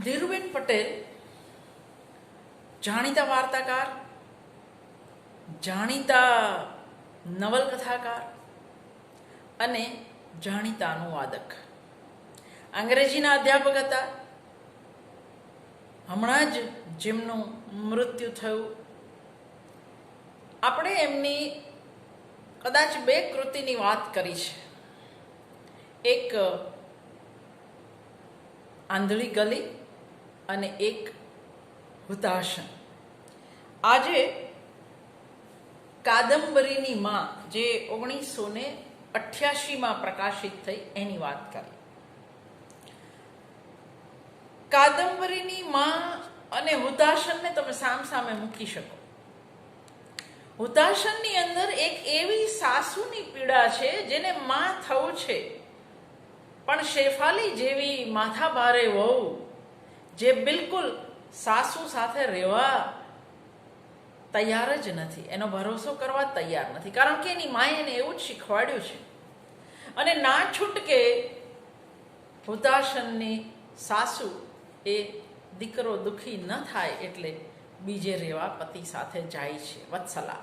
ધીરુબેન પટેલ, જાણીતા વાર્તાકાર, જાણીતા નવલકથાકાર અને જાણીતા અનુવાદક અંગ્રેજીના અધ્યાપક હતા. હમણાં જ જેમનું મૃત્યુ થયું. આપણે એમની કદાચ બે કૃતિની વાત કરી છે. એક આંધળી ગલી અને એક હુતાશન આજે કાદંબરીની માં જે ઓગણીસો ને અઠ્યાસીમાં પ્રકાશિત થઈ એની વાત કરી કાદંબરીની માં અને હુતાશનને તમે સામ સામે મૂકી શકો. હુતાશનની અંદર એક એવી સાસુની પીડા છે જેને માં થવું છે. પણ શેફાલી જેવી માથાભારે વહુ જે બિલકુલ સાસુ સાથે રહેવા તૈયાર જ નથી. એનો ભરોસો કરવા તૈયાર નથી. કારણ કે એની માએ એને એવું જ શીખવાડ્યું છે. અને ના છૂટકે હુતાશનની સાસુ એ દીકરો દુખી ન થાય એટલે બીજે રહેવા પતિ સાથે જાય છે. વત્સલા.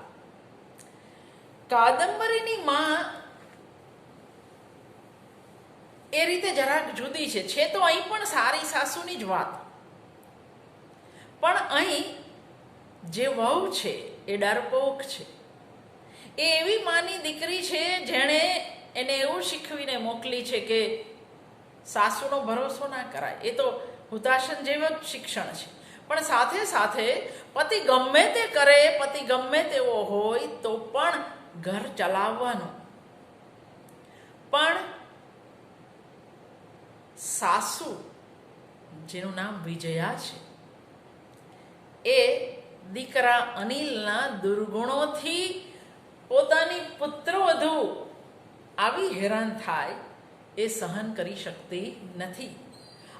કાદંબરીની માં એ રીતે જરાક જુદી છે. છે તો અહીં પણ સારી સાસુની જ વાત. પણ અહીં જે વહુ છે, એ ડરપોક છે. એ એવી માની દીકરી છે જેણે એને એવું શીખવીને મોકલી છે કે સાસુનો ભરોસો ના કરાય. એ તો હુતાશન જેવું શિક્ષણ છે. પણ સાથે સાથે પતિ ગમે તે કરે, પતિ ગમે તેવો હોય તો પણ ઘર ચલાવવાનું. પણ સાસુ, જેનું નામ વિજયા છે, એ દીકરા અનિલના દુર્ગુણોથી પોતાની પુત્રવધુ આવી હેરાન થાય એ સહન કરી શકતી નથી.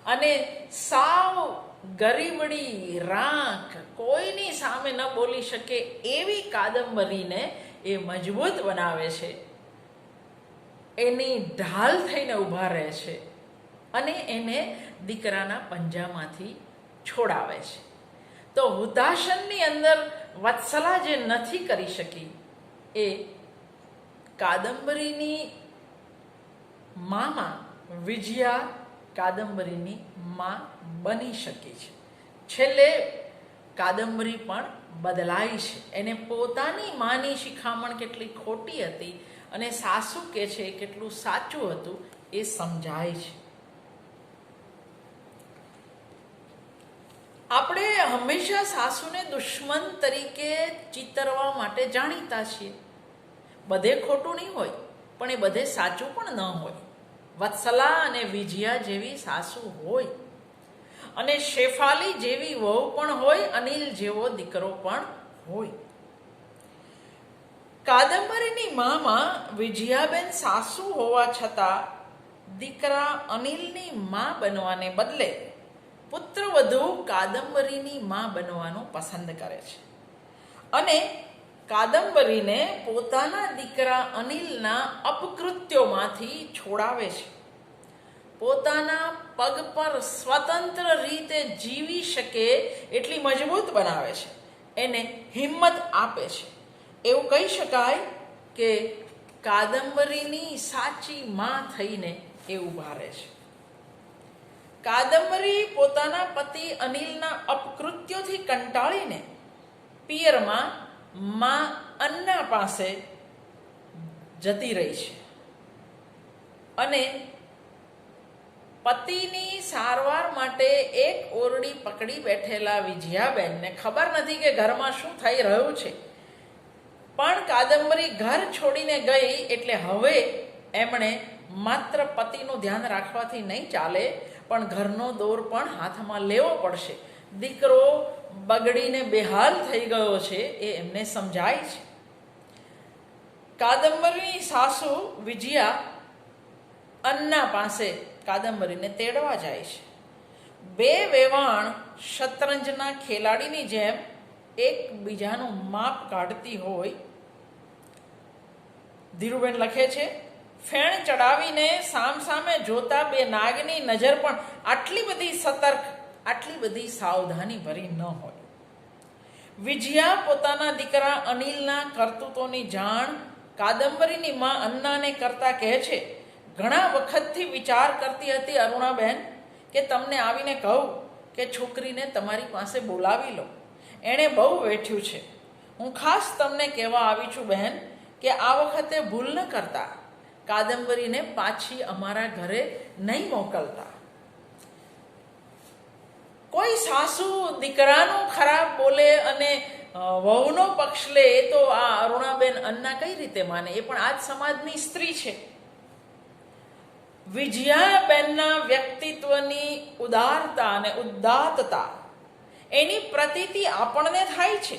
અને સાવ ગરીબડી રાખ કોઈની સામે ન બોલી શકે એવી કાદંબરીને એ મજબૂત બનાવે છે. એની ઢાલ થઈને ઊભા રહે છે. અને એને દીકરાના પંજામાંથી છોડાવે છે. તો હુતાશનની અંદર વત્સલા જે નથી કરી શકી, એ કાદંબરીની મામાં વિજયા કાદંબરીની માં બની શકે છે. છેલ્લે કાદંબરી પણ બદલાઈ છે. એને પોતાની માની શિખામણ કેટલી ખોટી હતી અને સાસુ કે છે, કેટલું સાચું હતું, એ સમજાય છે. આપણે હંમેશા સાસુને દુશ્મન તરીકે ચિતરવા માટે જાણીતા છીએ. બધે ખોટું નહીં હોય, પણ એ બધે સાચું પણ ન હોય. વત્સલા અને વિજયા જેવી સાસુ હોય. અને શેફાલી જેવી વહુ પણ હોય, અનિલ જેવો દીકરો પણ હોય. કાદંબરીની મામાં વિજયાબેન સાસુ હોવા છતાં દીકરા અનિલની મા બનવાને બદલે પુત્રવધુ કાદંબરીની માં બનવાનું પસંદ કરે છે. અને કાદંબરીને પોતાના દીકરા અનિલના અપકૃત્યોમાંથી છોડાવે છે. પોતાના પગ પર સ્વતંત્ર રીતે જીવી શકે એટલી મજબૂત બનાવે છે. એને હિંમત આપે છે. એવું કહી શકાય કે કાદંબરીની સાચી માં થઈને એ ઊભા રહે છે. કાદંબરી પોતાના પતિ અનિલના અપકૃત્યોથી કંટાળીને પિયરમાં મા અન્ના પાસે જતી રહી છે. અને પતિની સારવાર માટે એક ઓરડી પકડી બેઠેલા વિજયાબેનને ખબર નથી કે ઘરમાં શું થઈ રહ્યું છે. પણ કાદંબરી ઘર છોડીને ગઈ એટલે હવે એમણે માત્ર પતિનું ધ્યાન રાખવાથી નહીં ચાલે પણ ઘરનો દોર પણ હાથમાં લેવો પડશે. દીકરો બગડીને બેહાલ થઈ ગયો છે, એ એમને સમજાય છે. કાદંબરીની સાસુ વિજયા અન્ના પાસે કાદંબરીને તેડવા જાય છે. બે વેવાણ શતરંજના ખેલાડીની જેમ એકબીજાનું માપ કાઢતી હોય, ધીરુબેન લખે છે ફેણ ચડાવીને સામ સામે જોતા બે નાગની નજર પણ આટલી બધી સતર્ક, આટલી બધી સાવધાની ભરી ન હોય. વિજયા પોતાના દીકરા અનિલના કરતૂતોની જાણ કાદંબરીની માં અન્નાને કરતા કહે છે, ઘણા વખતથી વિચાર કરતી હતી અરુણાબેન કે તમને આવીને કહું કે છોકરીને તમારી પાસે બોલાવી લો એણે બહુ વેઠ્યું છે. હું ખાસ તમને કહેવા આવી છું બહેન કે આ વખતે ભૂલ ન કરતા. કાદંબરીને પાછી અમારા ઘરે નહીં મોકલતા. કોઈ સાસુ દીકરાનું ખરાબ બોલે અને વહુનો પક્ષ લે એ તો આ અરુણાબેન અન્ના કઈ રીતે માને? એ પણ આજ સમાજની સ્ત્રી છે. વિજયાબેનના વ્યક્તિત્વની ઉદારતા અને ઉદાત્તતા એની પ્રતીતિ આપણને થાય છે,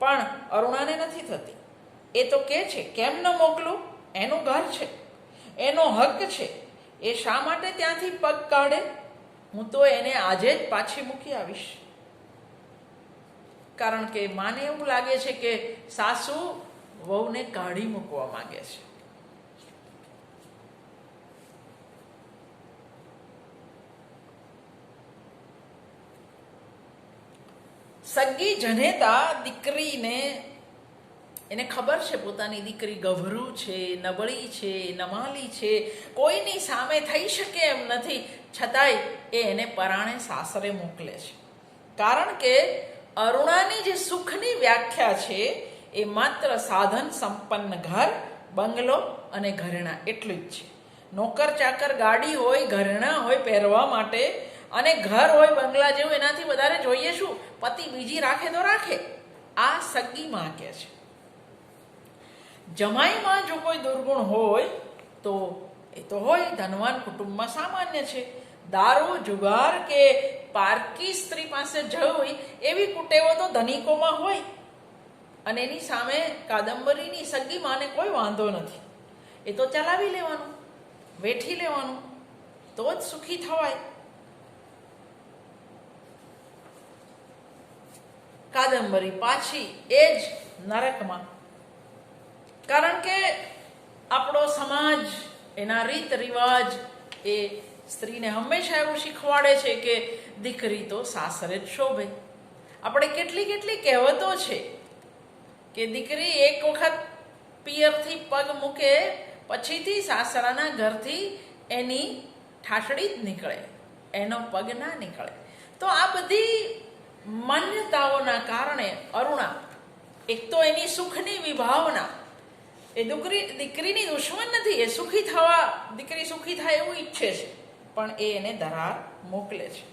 પણ અરુણાને નથી થતી. એ તો કે છે, કેમ ન મોકલું? એનું ઘર છે, એનો હક છે, એ શા માટે ત્યાંથી પગ કાઢે? હું તો એને આજે જ પાછી મૂકી આવીશ. કારણ કે માને એવું લાગે છે કે સાસુ વહુને કાઢી મૂકવા માંગે છે. સગી જનેતા દીકરીને એને ખબર છે પોતાની દીકરી ગભરું છે, નબળી છે, નમાલી છે, કોઈની સામે થઈ શકે એમ નથી. છતાંય એ એને પરાણે સાસરે મોકલે છે. કારણ કે અરુણાની જે સુખની વ્યાખ્યા છે, એ માત્ર સાધન સંપન્ન ઘર, બંગલો અને ઘરેણા એટલું જ છે. નોકર ચાકર ગાડી હોય, ઘરેણા હોય, પહેરવા માટે અને ઘર હોય, બંગલા જેવું, એનાથી વધારે જોઈએ શું? પતિ બીજી રાખે તો રાખે. આ સગી માં કે છે. જમાઈમાં જો કોઈ દુર્ગુણ હોય, તો એ તો હોય, ધનવાન કુટુંબમાં સામાન્ય છે. દારૂ, જુગાર કે પારકી સ્ત્રી પાસે જવી એવી કુટેવો તો ધનિકોમાં હોય. અને એની સામે કાદંબરીની સગી માને કોઈ વાંધો નથી. એ તો ચલાવી લેવાનું, વેઠી લેવાનું, તો જ સુખી થવાય. કાદંબરી પાછી એ જ નરકમાં કારણ કે આપણો સમાજ, એના રીત રિવાજ એ સ્ત્રીને હંમેશા એવું શીખવાડે છે કે દીકરી તો સાસરે જ શોભે. આપણે કેટલી કેટલી કહેવતો છે કે દીકરી એક વખત પિયરથી પગ મૂકે, પછીથી સાસરાના ઘરથી એની ઠાઠડી જ નીકળે, એનો પગ ના નીકળે. તો આ બધી માન્યતાઓના કારણે અરુણા, એક તો એની સુખની વિભાવના એ દીકરી દીકરીની દુશ્મન નથી, એ સુખી થવા, દીકરી સુખી થાય એવું ઈચ્છે છે, પણ એ એને દરાર મોકલે છે.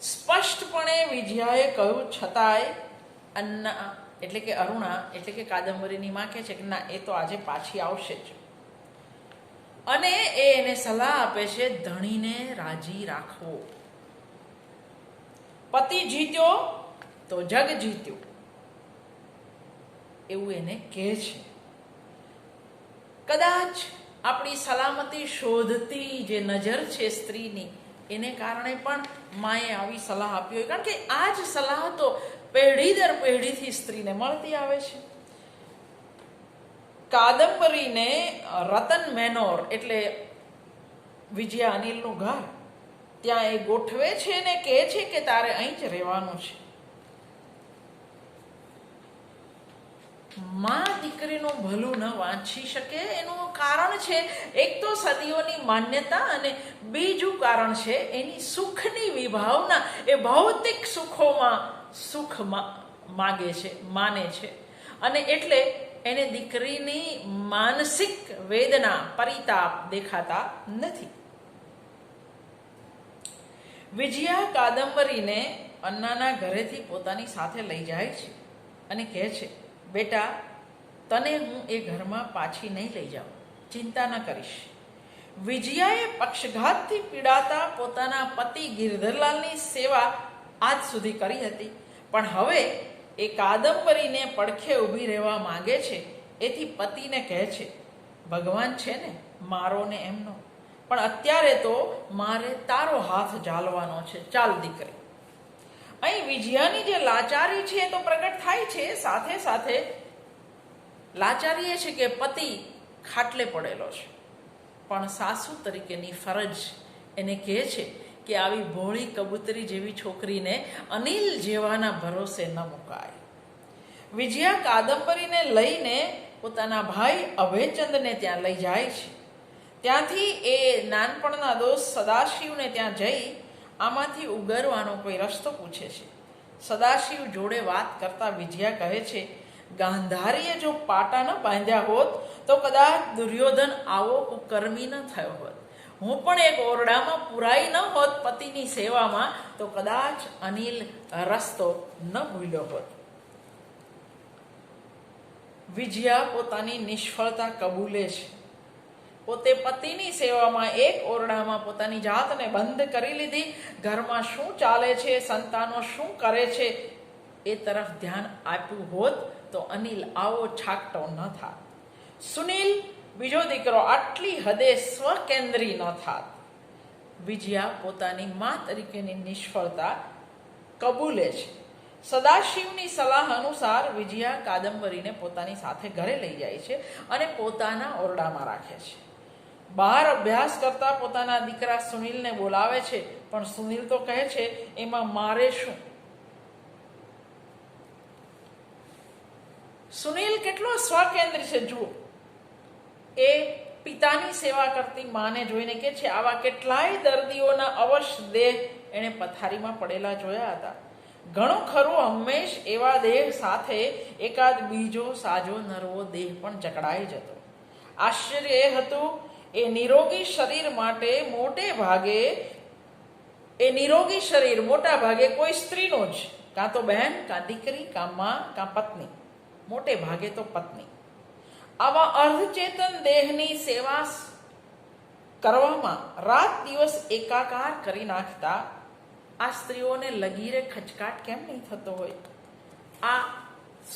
સ્પષ્ટપણે વિજયાએ કહ્યું, છતાંય અન્ના એટલે કે અરુણા, એટલે કે કાદંબરીની માં કહે છે કે, ના, એ તો આજે પાછી આવશે જ. અને એ એને સલાહ આપે છે, ધણીને રાજી રાખવો. પતિ જીત્યો તો જગ જીત્યો. એવું એને કહે છે. કદાચ આપણી સલામતી શોધતી જે નજર છે સ્ત્રીની, એને કારણે પણ માએ આવી સલાહ આપી હોય. કારણ કે આ જ સલાહ તો પેઢી દર પેઢીથી સ્ત્રીને મળતી આવે છે. કાદંબરીને રતન મેનોર એટલે વિજયા અનિલનું ઘર, ત્યાં એ ગોઠવે છે ને કહે છે કે તારે અહીં જ રહેવાનું છે. માં દીકરીનું ભલું ન વાંચી શકે, એનું કારણ છે, એક તો સદીઓની માન્યતા અને બીજું કારણ છે, એની સુખની વિભાવના. એ ભૌતિક સુખોમાં સુખ માગે છે, માને છે. અને એટલે એને દીકરીની માનસિક વેદના પરિતાપ દેખાતા નથી. વિજયા કાદંબરીને અન્નાના ઘરેથી પોતાની સાથે લઈ જાય છે અને કહે છે બેટા, તને હું એ ઘરમાં પાછી નહીં લઈ જાઉં. ચિંતા ન કરીશ. વિજયાએ પક્ષઘાતથી પીડાતા પોતાના પતિ ગિરધરલાલની સેવા આજ સુધી કરી હતી. પણ હવે એ કાદંબરીને પડખે ઊભી રહેવા માંગે છે. એથી પતિને કહે છે, ભગવાન છે ને, મારો ને એમનો. પણ અત્યારે તો મારે તારો હાથ ઝાલવાનો છે. ચાલ દીકરી. અહીં વિજયાની જે લાચારી છે તો પ્રગટ થાય છે, સાથે સાથે લાચારી એ છે કે પતિ ખાટલે પડેલો છે. પણ સાસુ તરીકેની ફરજ એને કહે છે કે આવી ભોળી કબૂતરી જેવી છોકરીને અનિલ જેવાના ભરોસે ન મુકાય. વિજયા કાદંબરીને લઈને પોતાના ભાઈ અભયચંદને ત્યાં લઈ જાય છે. ત્યાંથી એ નાનપણના દોસ્ત સદાશિવને ત્યાં જઈ આમાંથી ઉગરવાનો કોઈ રસ્તો પૂછે છે. સદાશિવ જોડે વાત કરતા વિજયા કહે છે, ગાંધારીએ જો પાટા ન બાંધ્યા હોત, તો કદાચ દુર્યોધન આવો કુકર્મી ન થયો હોત. હું પણ એક ઓરડામાં પુરાઈ ન હોત પતિની સેવામાં, તો કદાચ અનિલ રસ્તો ન ભૂલ્યો હોત. વિજયા પોતાની નિષ્ફળતા કબૂલે છે. પોતે પતિની સેવામાં એક ઓરડામાં પોતાની જાતને બંધ કરી લીધી. ઘરમાં શું ચાલે છે, સંતાનો શું કરે છે, એ તરફ ધ્યાન આપ્યું હોત તો અનિલ આવો છાકટો ન થાત. સુનિલ, બીજો દીકરો આટલી હદે સ્વકેન્દ્રી ન થાત. વિજયા પોતાની મા તરીકેની નિષ્ફળતા કબૂલે છે. સદાશિવની સલાહ અનુસાર વિજયા કાદંબરીને પોતાની સાથે ઘરે લઈ જાય છે અને પોતાના ઓરડામાં રાખે છે. બહાર અભ્યાસ કરતા પોતાના દીકરા સુનિલને બોલાવે છે, પણ સુનિલ તો કહે છે, એમાં મારે શું? સુનિલ કેટલો સ્વકેન્દ્રી છે, જુઓ. એ પિતાની સેવા કરતી માને જોઈને કે છે, આવા કેટલાય દર્દીઓના અવશ દેહ એણે પથારીમાં પડેલા જોયા હતા. ઘણું ખરું હંમેશ એવા દેહ સાથે એકાદ બીજો સાજો નરવો દેહ પણ જકડાઈ જતો. આશ્ચર્ય એ હતું એ નિરોગી શરીર માટે મોટે ભાગે, એ નિરોગી શરીર મોટા ભાગે કોઈ સ્ત્રીનું જ, કાં તો બહેન, કાં દીકરી, કાં માં, કાં પત્ની. મોટે ભાગે તો પત્ની. આવા અર્ધચેતન દેહની સેવા કરવામાં રાત દિવસ એકાકાર કરી નાખતા આ સ્ત્રીઓને લગીરે ખચકાટ કેમ નહીં થતો હોય? આ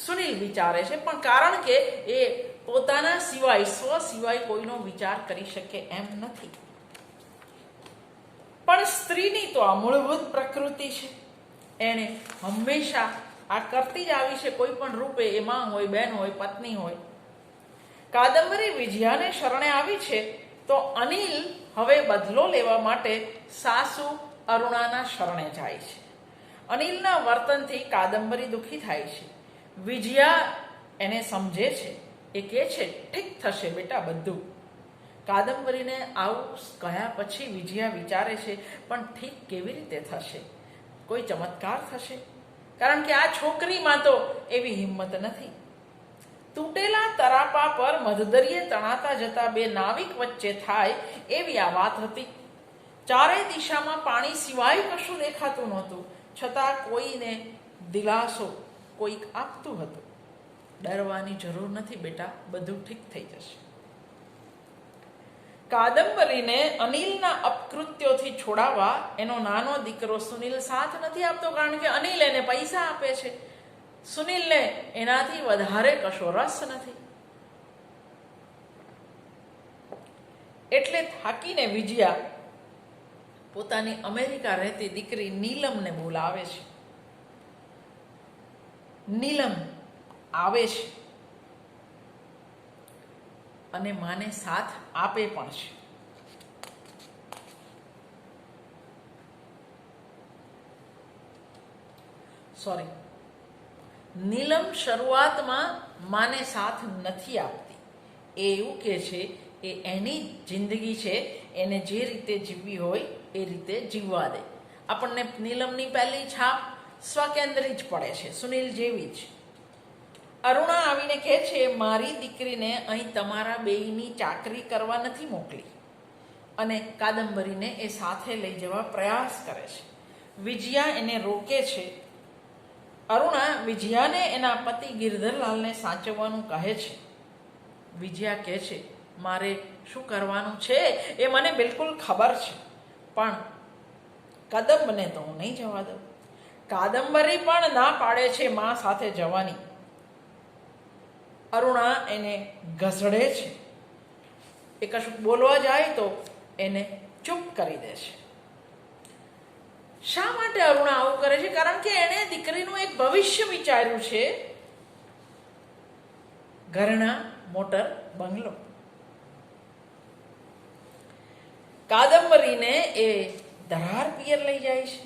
સુનિલ વિચારે છે, પણ કારણ કે એ પોતાના સિવાય, સ્વ સિવાય કોઈનો વિચાર કરી શકે એમ નથી. પણ સ્ત્રીની તો આ મૂળભૂત પ્રકૃતિ છે. એણે હંમેશા આ કરતી જ આવી છે, કોઈ પણ રૂપે એ માં હોય, બેન હોય, પત્ની હોય. કાદંબરી વિજયાને શરણે આવી છે, તો અનિલ હવે બદલો લેવા માટે સાસુ અરુણાના શરણે જાય છે. અનિલના વર્તનથી કાદંબરી દુઃખી થાય છે. વિજયા એને સમજે છે એ કહે છે, ઠીક થશે બેટા બધું. કાદંબરીને આવું કહ્યા પછી વિજયા વિચારે છે, પણ ઠીક કેવી રીતે થશે? કોઈ ચમત્કાર થશે? કારણ કે આ છોકરીમાં તો એવી હિંમત નથી. તૂટેલા તરાપા પર મધદરીએ તણાતા જતા બે નાવિક વચ્ચે થાય એવી આ વાત હતી. ચારે દિશામાં પાણી સિવાય કશું દેખાતું નહોતું, છતાં કોઈને દિલાસો કોઈક આપતું હતું. ડરવાની જરૂર નથી બેટા, બધું ઠીક થઈ જશે. કાદંબરીને અનિલના અપકૃત્યોથી છોડાવવા એનો નાનો દીકરો સુનિલ સાથ નથી આપતો કારણ કે અનિલ એને પૈસા આપે છે. સુનિલને એનાથી વધારે કશો રસ નથી. એટલે થાકીને વિજયા પોતાની અમેરિકા રહેતી દીકરી નીલમને બોલાવે છે. નીલમ આવે છે. અને માને સાથ આપે પણ છે. સોરી નીલમ શરૂઆતમાં માને સાથ નથી આપતી. એ એવું કે છે એ એની જિંદગી છે, એને જે રીતે જીવવી હોય એ રીતે જીવવા દે. આપણને નીલમની પહેલી છાપ સ્વકેન્દ્રી જ પડે છે, સુનિલ જેવી જ. અરુણા આવીને કહે છે, મારી દીકરીને અહીં તમારા બેયની ચાકરી કરવા નથી મોકલી. અને કાદંબરીને એ સાથે લઈ જવા પ્રયાસ કરે છે. વિજયા એને રોકે છે. અરુણા વિજયાને એના પતિ ગિરધરલાલને સાચવવાનું કહે છે. વિજયા કહે છે, મારે શું કરવાનું છે એ મને બિલકુલ ખબર છે, પણ કદંબને તો હું નહીં જવા દઉં. કાદંબરી પણ ના પાડે છે મા સાથે જવાની. અરુણા એને ઘસડે છે. એ કશું બોલવા જાય તો એને ચૂપ કરી દે છે. શા માટે અરુણા આવું કરે છે? કારણ કે એણે દીકરીનું એક ભવિષ્ય વિચાર્યું છે. ઘરના મોટર બંગલો. કાદંબરીને એ ધરાર પિયર લઈ જાય છે.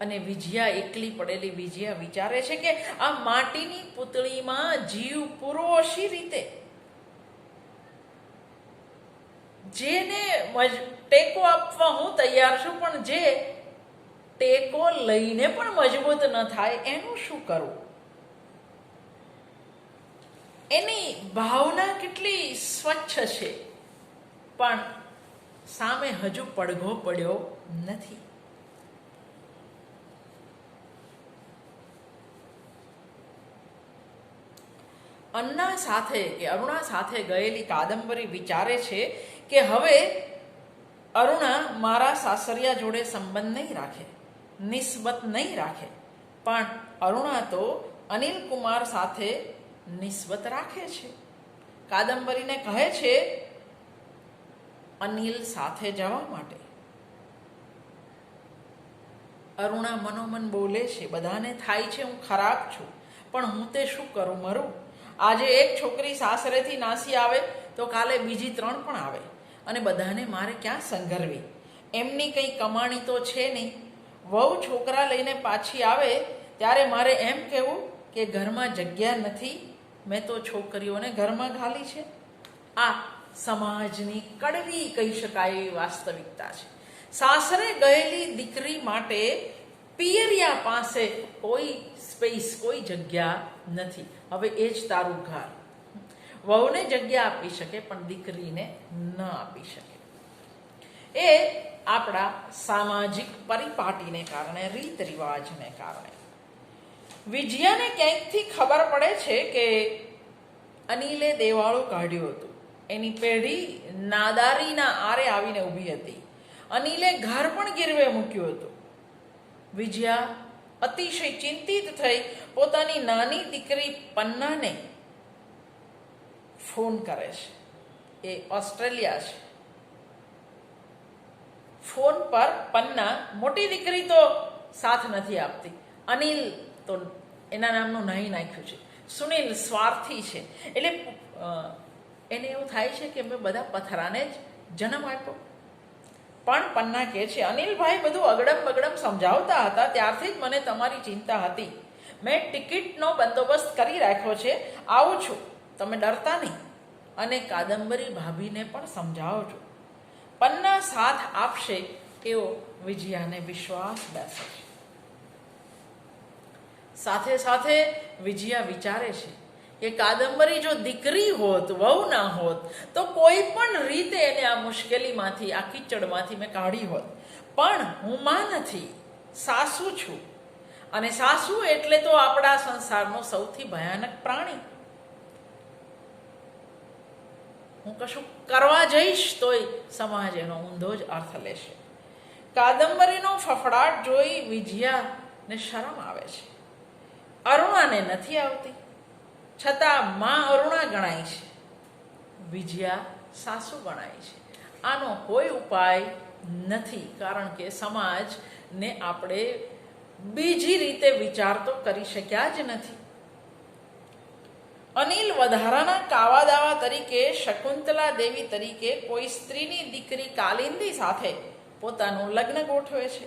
અને વિજયા એકલી પડેલી વિજયા વિચારે છે કે આ માટીની પૂતળીમાં જીવ પુરોશી રીતે? જેને ટેકો આપવા હું તૈયાર છું, પણ જે ટેકો લઈને પણ મજબૂત ન થાય, એનું શું કરવું એની ભાવના કેટલી સ્વચ્છ છે, પણ સામે હજુ પડઘો પડ્યો નથી. અન્ના સાથે કે અરુણા સાથે ગયેલી કાદંબરી વિચારે છે કે હવે અરુણા મારા સાસરિયા જોડે સંબંધ નહીં રાખે, નિસ્બત નહીં રાખે. પણ અરુણા તો અનિલ કુમાર સાથે નિસ્બત રાખે છે. કાદંબરીને કહે છે, અનિલ સાથે જવા માટે. અરુણા મનોમન બોલે છે, બધાને થાય છે, હું ખરાબ છું, પણ હું તે શું કરું, મરું? આજે એક છોકરી સાસરેથી નાસી આવે, તો કાલે બીજી ત્રણ પણ આવે. અને બધાને મારે ક્યાં સંઘરવી? એમની કંઈ કમાણી તો છે નહીં. વહુ છોકરા લઈને પાછી આવે, ત્યારે મારે એમ કહેવું કે ઘરમાં જગ્યા નથી, મેં તો છોકરીઓને ઘરમાં ઘાલી છે. આ સમાજની કડવી કહી શકાય એવી વાસ્તવિકતા છે. સાસરે ગયેલી દીકરી માટે પિયરિયા પાસે કોઈ સ્પેસ, કોઈ જગ્યા નથી. હવે એ જ તારું ઘર. વહુને જગ્યા આપી શકે, પણ દીકરીને ન આપી શકે. એ આપણા સામાજિક પરિપાટીને કારણે, રીત રિવાજને કારણે. વિજયાને ક્યાંકથી ખબર પડે છે કે અનિલે દેવાળો કાઢ્યું હતું. એની પેઢી નાદારીના આરે આવીને ઊભી હતી. અનિલે ઘર પણ ગીરવે મૂક્યું હતું. વિજયા અતિશય ચિંતિત થઈ પોતાની નાની દીકરી પન્નાને ફોન કરે છે. એ ઓસ્ટ્રેલિયા છે. ફોન પર પન્ના મોટી દીકરી તો સાથ નથી આપતી. અનિલ તો એના નામનું નહીં નાખ્યું છે. સુનિલ સ્વાર્થી છે. એટલે એને એવું થાય છે કે મેં બધા પથરાને જ જન્મ આપ્યો. પણ પન્ના કહે છે, અનિલભાઈ બધું અગડમ બગડમ સમજાવતા હતા, ત્યારથી જ મને તમારી ચિંતા હતી. મેં ટિકિટનો બંદોબસ્ત કરી રાખ્યો છે, આવું છું. તમે ડરતા નહીં. અને કાદંબરી ભાભીને પણ સમજાવો છો પન્ના સાથ આપશે, એવો વિજયાને વિશ્વાસ બેસે છે. સાથે સાથે વિજયા વિચારે છે કે કાદંબરી જો દીકરી હોત, વહુ ના હોત, તો કોઈ પણ રીતે એને આ મુશ્કેલીમાંથી, આ કીચડમાંથી મેં કાઢી હોત. પણ હું માં નથી, સાસુ છું. અને સાસુ એટલે તો આપણા સંસારનો સૌથી ભયાનક પ્રાણી. હું કશું કરવા જઈશ તોય સમાજ એનો ઊંધો જ અર્થ લેશે. કાદંબરીનો ફફડાટ જોઈ વિજયાને શરમ આવે છે. અરુણાને નથી આવતી. છતાં મા અરુણા ગણાય છે. વિજયા સાસુ ગણાય છે. આનો કોઈ ઉપાય નથી, કારણ કે સમાજને આપણે બીજી રીતે વિચાર તો કરી શક્યા જ નથી. અનિલ વધારાના કાવા દાવા તરીકે શકુંતલા દેવી તરીકે કોઈ સ્ત્રીની દીકરી કાલિંદી સાથે પોતાનું લગ્ન ગોઠવે છે.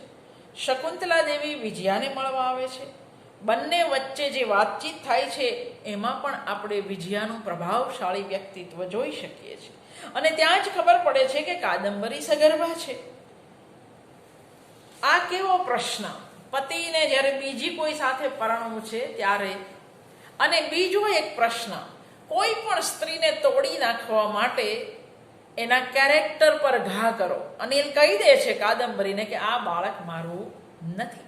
શકુંતલા દેવી વિજયાને મળવા આવે છે. બંને વચ્ચે જે વાતચીત થાય છે, એમાં પણ આપણે વિજયાનું પ્રભાવશાળી વ્યક્તિત્વ જોઈ શકીએ છીએ. અને ત્યાં જ ખબર પડે છે કે કાદંબરી સગર્ભા છે. આ કેવો પ્રશ્ન? પતિને જ્યારે બીજી કોઈ સાથે પરણવું છે ત્યારે? અને બીજો એક પ્રશ્ન, કોઈ પણ સ્ત્રીને તોડી નાખવા માટે એના કેરેક્ટર પર ઘા કરો. અનિલ કહી દે છે કાદંબરીને કે આ બાળક મારું નથી.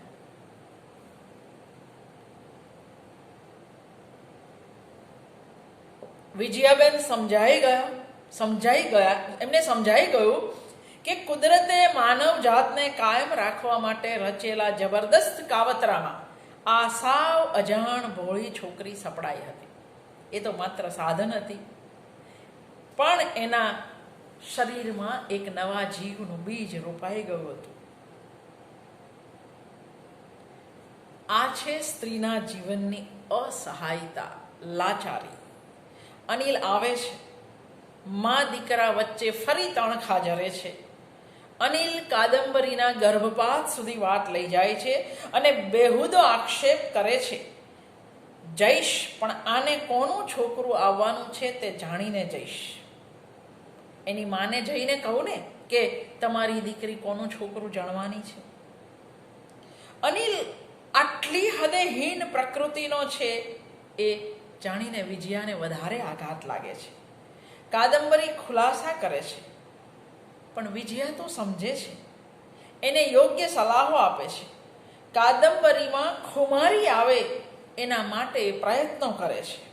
વિજયાબેન સમજાઈ ગયા સમજાઈ ગયા, એમને સમજાઈ ગયું કે કુદરતે માનવ જાતને કાયમ રાખવા માટે રચેલા જબરદસ્ત કાવતરામાં આ સાવ અજાણ ભોળી છોકરી સપડાઈ હતી. એ તો માત્ર સાધન હતી. પણ એના શરીરમાં એક નવા જીવનું બીજ રોપાઈ ગયું હતું. આ છે સ્ત્રીના જીવનની અસહાયતા, લાચારી. અનિલ આવે છે. મા દીકરા વચ્ચે ફરી તણખા જરે છે. અનિલ કાદંબરીના ગર્ભપાત સુધી વાત લઈ જાય છે અને બેહુદો આક્ષેપ કરે છે. જઈશ, પણ આને કોનું છોકરું આવવાનું છે તે જાણીને જઈશ. એની માને જઈને કહું ને કે તમારી દીકરી કોનું છોકરું જાણવાની છે? અનિલ આટલી હદે હીન પ્રકૃતિનો છે એ જાણીને વિજયાને વધારે આઘાત લાગે છે. કાદંબરી ખુલાસા કરે છે. પણ વિજયા તો સમજે છે. એને યોગ્ય સલાહો આપે છે. કાદંબરીમાં ખુમારી આવે એના માટે પ્રયત્નો કરે છે.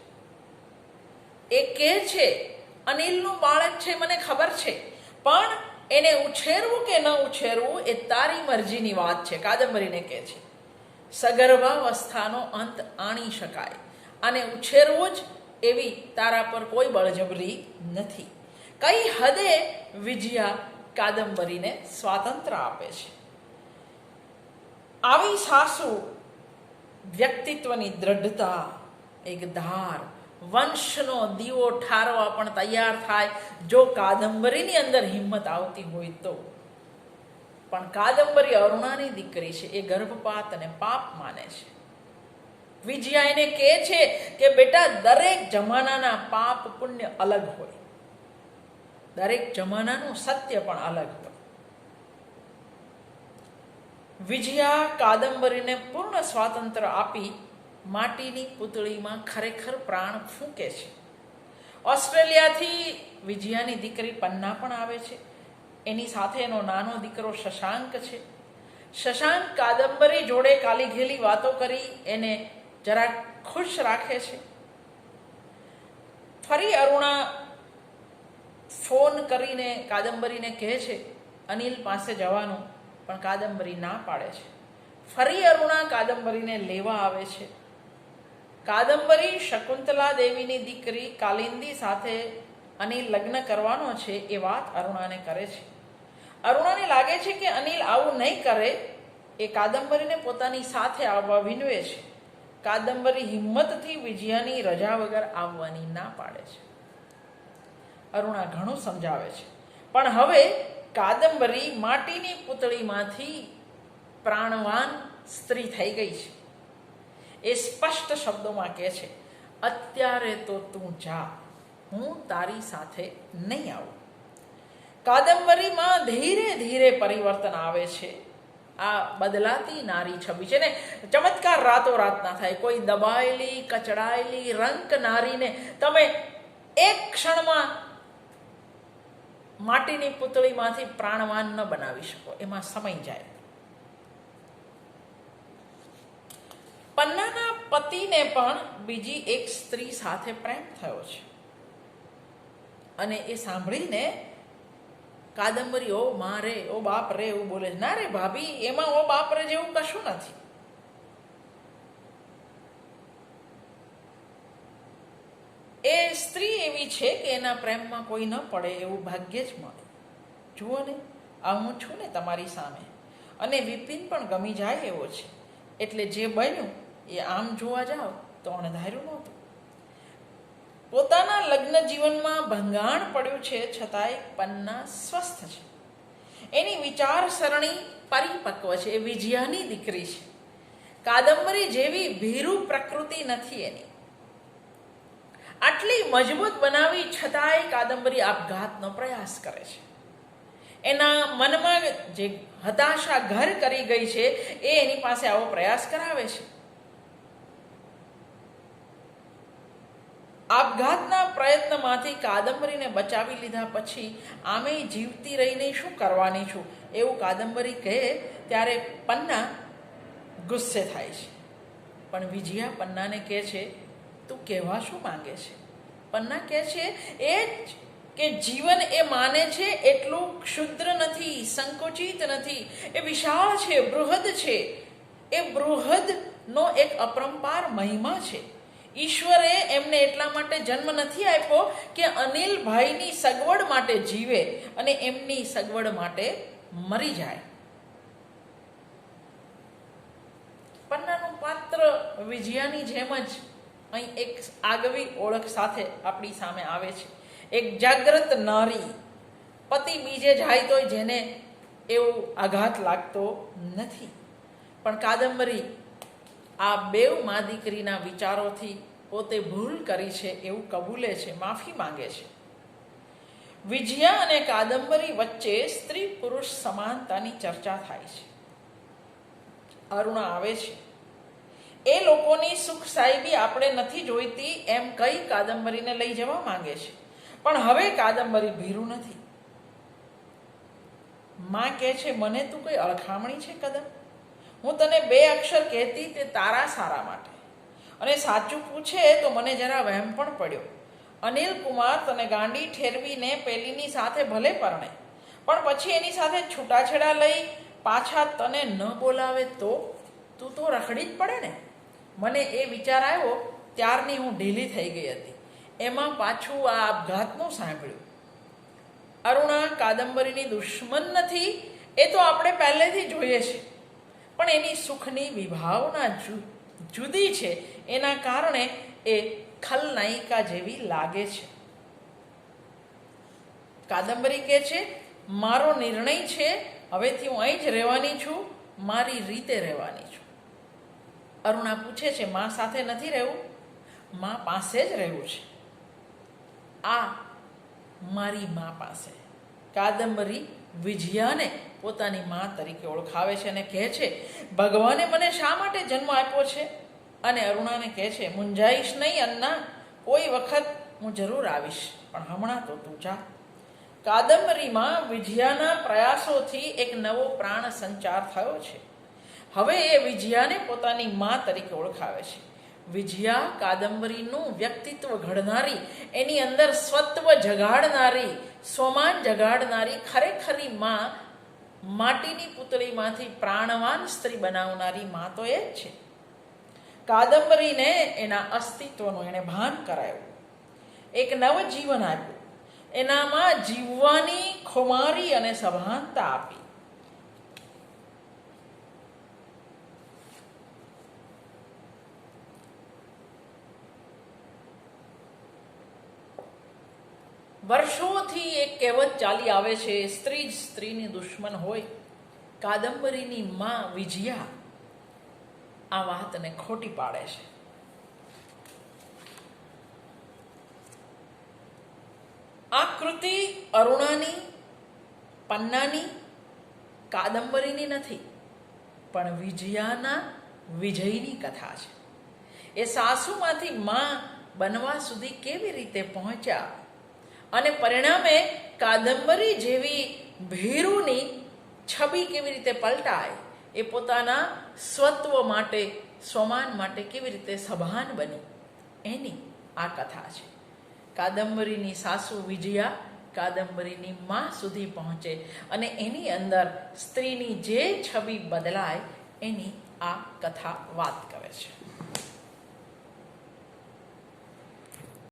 એ કહે છે, અનિલનું બાળક છે મને ખબર છે, પણ એને ઉછેરવું કે ન ઉછેરવું એ તારી મરજીની વાત છે, કાદંબરીને કહે છે. સગર્ભાવસ્થાનો અંત આણી શકાય. અને ઉછેરવો જ એવી તારા પર કોઈ બળજબરી નથી. કઈ હદે વિજયા કાદંબરીને સ્વાતંત્ર્ય આપે છે? આવી સાસુ વ્યક્તિત્વની દ્રઢતા, એક ધાર, વંશનો દીવો ઠારવા પણ તૈયાર થાય. જો કાદંબરીની અંદર હિંમત આવતી હોય તો. પણ કાદંબરી અરુણાની દીકરી છે, એ ગર્ભપાત અને પાપ માને છે. વિજયા એને કહે છે કે બેટા, દરેક જમાનાના પાપ પુણ્ય અલગ હોય. દરેક જમાનાનું સત્ય પણ અલગ હોય. વિજયા કાદંબરીને પૂર્ણ સ્વાતંત્ર્ય આપી માટીની પુતળીમાં ખરેખર પ્રાણ ફૂંકે છે. ઓસ્ટ્રેલિયાથી વિજયાની દીકરી પન્ના પણ આવે છે. એની સાથે એનો નાનો દીકરો શશાંક છે. શશાંક કાદંબરી જોડે કાલી ઘેલી વાતો કરી, એને જરા ખુશ રાખે છે. ફરી અરુણા ફોન કરીને કાદંબરીને કહે છે, અનિલ પાસે જવાનું, પણ કાદંબરી ના પાડે છે. ફરી અરુણા કાદંબરીને લેવા આવે છે. કાદંબરી શકુંતલા દેવીની દીકરી કાલિંદી સાથે અનિલ લગ્ન કરવાનો છે એ વાત અરુણાને કરે છે. અરુણાને લાગે છે કે અનિલ આવું નહીં કરે, એ કાદંબરીને પોતાની સાથે આવવા વિનવે છે. કાદંબરી હિંમતથી વિજયાની રજા વગર આવવાની ના પાડે છે. અરુણા ઘણું સમજાવે છે. પણ હવે કાદંબરી માટીની પુતળીમાંથી પ્રાણવાન સ્ત્રી થઈ ગઈ છે. એ સ્પષ્ટ શબ્દોમાં કહે છે, અત્યારે તો તું જા. હું તારી સાથે નહીં આવું. કાદંબરીમાં ધીરે ધીરે પરિવર્તન આવે છે. આ બદલાતી નારી છબી છે ને ચમત્કાર રાતો રાત ના થાય. કોઈ દબાયેલી, કચડાયેલી, રંક નારીને તમે એક ક્ષણમાં માટીની પુતળીમાંથી પ્રાણવાન ન બનાવી શકો. એમાં સમય જાય. પન્નાના પતિને પણ બીજી એક સ્ત્રી સાથે પ્રેમ થયો છે. અને એ સાંભળીને કાદંબરી, ઓ મા રે, ઓ બાપ રે, એવું બોલે ના રે ભાભી, એમાં ઓ બાપ રે જેવું કશું નથી. એ સ્ત્રી એવી છે કે એના પ્રેમમાં કોઈ ન પડે એવું ભાગ્ય જ મળે. જુઓ ને, આ હું છું ને તમારી સામે. અને વિપિન પણ ગમી જાય એવો છે. એટલે જે બન્યું એ આમ જોવા જાઓ, તો અણધાર્યું નહોતું પોતાના લગ્ન જીવનમાં ભંગાણ પડ્યું છે છતાંય પન્ના સ્વસ્થ છે. એની વિચારસરણી પરિપક્વ છે, એ વિજયાની દીકરી છે. કાદંબરી જેવી ભીરુ પ્રકૃતિ નથી એની. આટલી મજબૂત બનાવી છતાંય કાદંબરી આપઘાતનો પ્રયાસ કરે છે. એના મનમાં જે હતાશા ઘર કરી ગઈ છે, એ એની પાસે આવો પ્રયાસ કરાવે છે. આપઘાતના પ્રયત્નમાંથી કાદંબરીને બચાવી લીધા પછી આમે જીવતી રહીને શું કરવાની છું? એવું કાદંબરી કહે ત્યારે પન્ના ગુસ્સે થાય છે. પણ વિજયા પન્નાને કહે છે, તું કહેવા શું માંગે છે? પન્ના કહે છે, એ જ કે જીવન એ માને છે, એટલું ક્ષુદ્ર નથી, સંકોચિત નથી, એ વિશાળ છે, બૃહદ છે. એ બૃહદનો એક અપરંપાર મહિમા છે. ઈશ્વરે એમને એટલા માટે જન્મ નથી આપ્યો કે અનિલભાઈની સગવડ માટે જીવે અને એમની સગવડ માટે મરી જાય. પન્નાનું પાત્ર વિજયાની જેમ જ અહીં એક આગવી ઓળખ સાથે આપણી સામે આવે છે. એક જાગ્રત નારી, પતિ બીજે જાય તો જેને એવો આઘાત લાગતો નથી. પણ કાદંબરી આ બેવ મા દીકરીના વિચારોથી પોતે ભૂલ કરી છે, એવું કબૂલે છે, માફી માંગે છે. વિજયા અને કાદંબરી વચ્ચે સ્ત્રી પુરુષ સમાનતાની ચર્ચા થાય છે. અરુણા આવે છે. એ લોકોની સુખ સાહેબી આપણે નથી જોઈતી, એમ કઈ કાદંબરીને લઈ જવા માંગે છે. પણ હવે કાદંબરી ભીરું નથી. માં કહે છે, મને તું કોઈ અળખામણી છે, કદમ? હું તને બે અક્ષર કહેતી તે તારા સારા માટે. અને સાચું પૂછે તો મને જરા વહેમ પણ પડ્યો. અનિલ કુમાર તને ગાંડી ઠેરવીને પેલીની સાથે ભલે પરણે, પણ પછી એની સાથે છૂટાછેડા લઈ પાછા તને ન બોલાવે તો? તું તો રખડી જ પડે ને? મને એ વિચાર આવ્યો ત્યારની હું ઢીલી થઈ ગઈ હતી. એમાં પાછું આ આપઘાતનું સાંભળ્યું. અરુણા કાદંબરીની દુશ્મન નથી, એ તો આપણે પહેલેથી જોઈએ છે પણ એની સુખની વિભાવના જુદી છે. એના કારણે એ ખલનાયિકા જેવી લાગે છે. કાદંબરી કહે છે, મારો નિર્ણય છે, હવેથી હું અહીં જ રહેવાની છું, મારી રીતે રહેવાની છું. અરુણા પૂછે છે, મા સાથે નથી રહેવું? મા પાસે જ રહેવું છે. આ મારી મા પાસે. કાદંબરી વિજયાને પોતાની મા તરીકે ઓળખાવે છે અને કહે છે, ભગવાને મને શા માટે જન્મ આપ્યો છે? અને અરુણાને કહે છે મુંજાઈશ નહીં અન્ના, કોઈ વખત હું જરૂર આવીશ, પણ હમણાં તો તું જા. કાદંબરીમાં વિજયાના પ્રયાસોથી એક નવો પ્રાણ સંચાર થયો છે. હવે એ વિજયાને પોતાની મા તરીકે ઓળખાવે છે. વિજયા કાદંબરીનું વ્યક્તિત્વ ઘડનારી, એની અંદર સ્વત્વ જગાડનારી, સ્વમાન જગાડનારી ખરેખરી માં માટીની પુતળીમાંથી પ્રાણવાન સ્ત્રી બનાવનારી મા તો એ જ છે. કાદંબરીને એના અસ્તિત્વનું એણે ભાન કરાયું. એક નવ જીવન આપ્યું. એનામાં જીવવાની ખુમારી અને સભાનતા આપી. વર્ષોથી એક કહેવત ચાલી આવે છે, સ્ત્રી જ સ્ત્રીની દુશ્મન હોય. કાદંબરીની માં વિજયા આ વાતને ખોટી પાડે છે. આ કૃતિ અરુણાની, પન્નાની, કાદંબરીની નથી, પણ વિજયાના વિજયની કથા છે. એ સાસુમાંથી માં બનવા સુધી કેવી રીતે પહોંચ્યા? અને પરિણામે કાદંબરી જેવી ભીરુની છબી કેવી રીતે પલટાય? એ પોતાના સ્વત્વ માટે, સ્વમાન માટે કેવી રીતે સભાન બની? એની આ કથા છે. કાદંબરીની સાસુ વિજયા કાદંબરીની માં સુધી પહોંચે અને એની અંદર સ્ત્રીની જે છબી બદલાય, એની આ કથા વાત કરે છે.